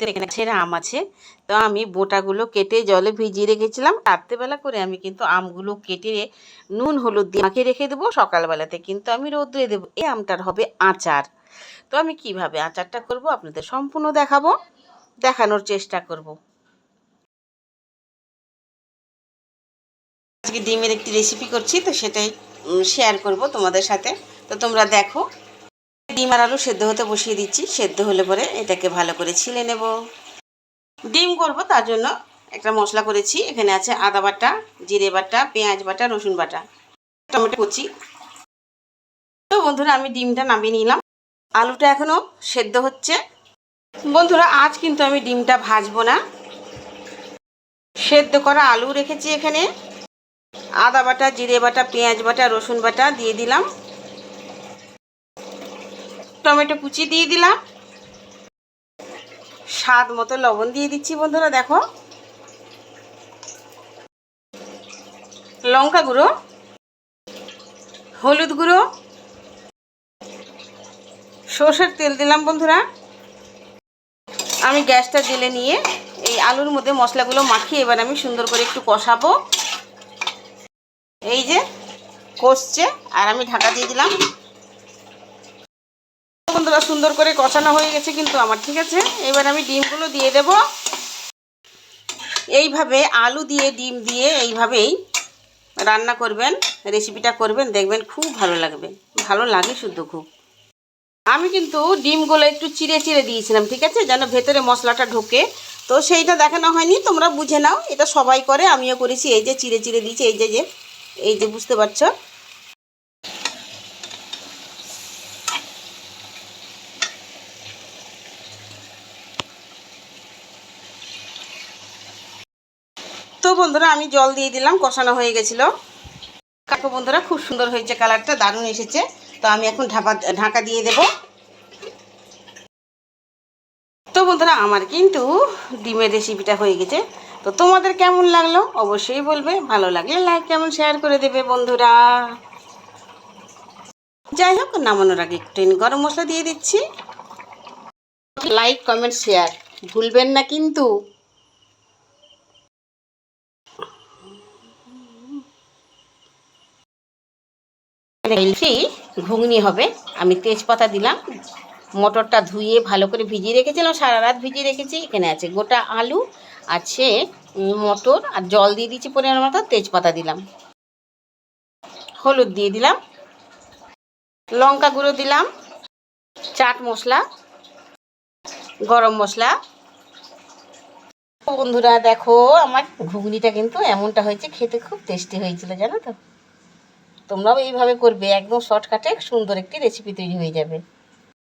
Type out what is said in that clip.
মুহূর্তে এখানে ছেড়ে আম আছে। তো আমি বোটাগুলো কেটে জলে ভিজিয়ে রেখেছিলাম। রাত্রেবেলা করে আমি কিন্তু আমগুলো কেটে নুন, হলুদ দিয়ে মাখিয়ে রেখে দেবো। সকালবেলাতে কিন্তু আমি রোদ্রে দেবো। এই আমটার হবে আচার। তো আমি কীভাবে আচারটা করব আপনাদের সম্পূর্ণ দেখাবো, দেখানোর চেষ্টা করব। আজকে ডিমের একটি রেসিপি করছি, তো সেটাই শেয়ার করব তোমাদের সাথে। তো তোমরা দেখো। ডিম আর আলু সেদ্ধ হতে বসিয়ে দিচ্ছি। সেদ্ধ হলে পরে এটাকে ভালো করে ছিলে নেব। ডিম করব, তার জন্য একটা মশলা করেছি। এখানে আছে আদা বাটা, জিরে বাটা, পেঁয়াজ বাটা, রসুন বাটা, টমেটো কুচি। তো বন্ধুরা, আমি ডিমটা নামিয়ে নিলাম। আলুটা এখনও সেদ্ধ হচ্ছে। বন্ধুরা, আজ কিন্তু আমি ডিমটা ভাজবো না। সেদ্ধ করা আলু রেখেছি এখানে। আদা বাটা, জিরে বাটা, পেঁয়াজ বাটা, রসুন বাটা দিয়ে দিলাম। টমেটো কুচি দিয়ে দিলাম। স্বাদ মতো লবণ দিয়ে দিচ্ছি বন্ধুরা, দেখো। লঙ্কা গুঁড়ো, হলুদ গুঁড়ো, সর্ষের তেল দিলাম বন্ধুরা। আমি গ্যাসটা জেলে নিয়ে এই আলুর মধ্যে মশলাগুলো মাখিয়ে এবার আমি সুন্দর করে একটু কষাবো। এই যে, কষছে, আর আমি ঢাকা দিয়ে দিলাম। বন্ধুরা সুন্দর করে কষানো হয়ে গেছে কিন্তু আমার, ঠিক আছে? এবার আমি ডিমগুলো দিয়ে দেব। এইভাবে আলু দিয়ে, ডিম দিয়ে এইভাবেই রান্না করবেন রেসিপিটা করবেন, দেখবেন খুব ভালো লাগবে। ভালো লাগে শুধু খুব। আমি কিন্তু ডিমগুলো একটু চিড়ে চিড়ে দিয়েছিলাম, ঠিক আছে? যেন ভেতরে মশলাটা ঢোকে। তো সেইটা দেখানো হয়নি, তোমরা বুঝে নাও। এটা সবাই করে, আমিও করেছি। এই যে চিড়ে চিড়ে দিয়েছি, এই যে যে, এই যে, বুঝতে পারছ? তো বন্ধুরা, আমি জল দিয়ে দিলাম, কষানো হয়ে গেছিল। কাকু বন্ধুরা, খুব সুন্দর হয়েছে কালারটা, দারুণ এসেছে। তো আমি এখন ঢাকা ঢাকা দিয়ে দেব। তো বন্ধুরা, আমার কিন্তু ডিমের রেসিপিটা হয়ে গেছে। তো তোমাদের কেমন লাগল? অবশ্যই বলবে। ভালো লাগলে লাইক কেমন শেয়ার করে দেবে বন্ধুরা। যাই হোক, নামানোর আগে একটু গরম মশলা দিয়ে দিচ্ছি। লাইক কমেন্ট শেয়ার ভুলবেন না কিন্তু। হেলথি ঘুগনি হবে। আমি তেজপাতা দিলাম। মটরটা ধুয়ে ভালো করে ভিজিয়ে রেখেছিলাম। সারা রাত ভিজিয়ে রেখেছি। এখানে আছে গোটা আলু, আছে মটর, আর জল দিয়ে দিচ্ছি পরিমাণ মতো, তেজপাতা দিলাম। হলুদ দিয়ে দিলাম। লঙ্কা গুঁড়ো দিলাম। চাট মশলা, গরম মশলা। বন্ধুরা, দেখো, আমার ঘুগনিটা কিন্তু এমনটা হয়েছে, খেতে খুব টেস্টি হয়েছিল, জানো তো? তোমরাও এইভাবে করবে একদম শর্টকাটে সুন্দর একটি রেসিপি তৈরি হয়ে যাবে।